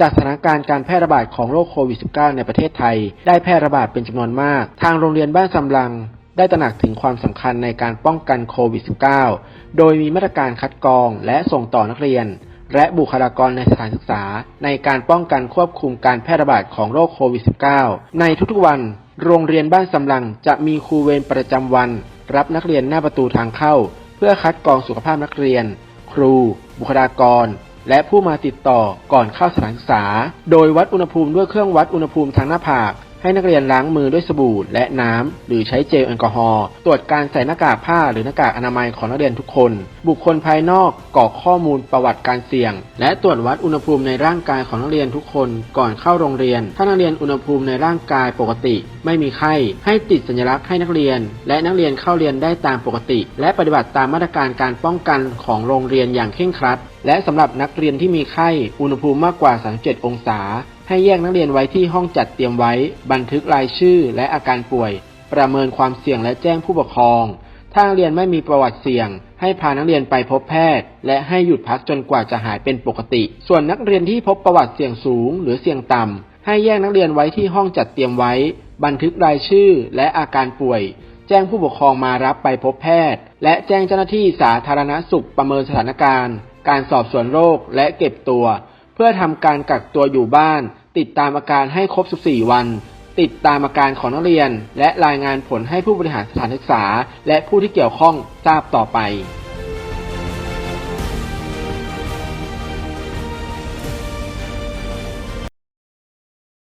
จากสถานการณ์การแพร่ระบาดของโรคโควิด -19 ในประเทศไทย ได้แพร่ระบาดเป็นจำนวนมาก ทางโรงเรียนบ้านสำลัง ได้ตระหนักถึงความสำคัญในการป้องกันโควิด -19 โดยมีมาตรการคัดกรองและส่งต่อนักเรียน และบุคลากรในสถานศึกษา ในการป้องกันควบคุมการแพร่ระบาดของโรคโควิด -19 ในทุกๆวัน โรงเรียนบ้านสำลังจะมีครูเวรประจำวัน รับนักเรียนหน้าประตูทางเข้า เพื่อคัดกรองสุขภาพนักเรียน ครู บุคลากร และผู้มาติดต่อก่อนเข้าสถานศึกษา โดยวัดอุณหภูมิด้วยเครื่องวัดอุณหภูมิทางหน้าผาก ให้นักเรียนล้างมือด้วยสบู่และน้ำ หรือใช้เจลแอลกอฮอล์ ตรวจการใส่หน้ากากผ้าหรือหน้ากากอนามัยของนักเรียนทุกคน บุคคลภายนอกกรอกข้อมูลประวัติการเสี่ยง และตรวจวัดอุณหภูมิในร่างกายของนักเรียนทุกคนก่อนเข้าโรงเรียน ถ้านักเรียนอุณหภูมิในร่างกายปกติ ไม่มีไข้ ให้ติดสัญลักษณ์ให้นักเรียน และนักเรียนเข้าเรียนได้ตามปกติ และปฏิบัติตามมาตรการการป้องกันของโรงเรียนอย่างเคร่งครัด และสำหรับนักเรียนที่มีไข้อุณหภูมิมากกว่า 37 องศา ให้แยกนักเรียนไว้ที่ห้องจัดเตรียมไว้ บันทึกรายชื่อและอาการป่วย ประเมินความเสี่ยงและแจ้งผู้ปกครอง ถ้านักเรียนไม่มีประวัติเสี่ยง ให้พานักเรียนไปพบแพทย์ และให้หยุดพักจนกว่าจะหายเป็นปกติ ส่วนนักเรียนที่พบประวัติเสี่ยงสูง หรือเสี่ยงต่ำให้แยกนักเรียนไว้ที่ห้องจัดเตรียมไว้ บันทึกรายชื่อและอาการป่วย แจ้งผู้ปกครองมารับไปพบแพทย์ และแจ้งเจ้าหน้าที่สาธารณสุขประเมินสถานการณ์ การสอบสวนโรคและเก็บตัว เพื่อทำการกักตัวอยู่บ้าน ติดตามอาการให้ครบ 14 วัน ติดตามอาการของนักเรียน และรายงานผลให้ผู้บริหารสถานศึกษา และผู้ที่เกี่ยวข้องทราบต่อไป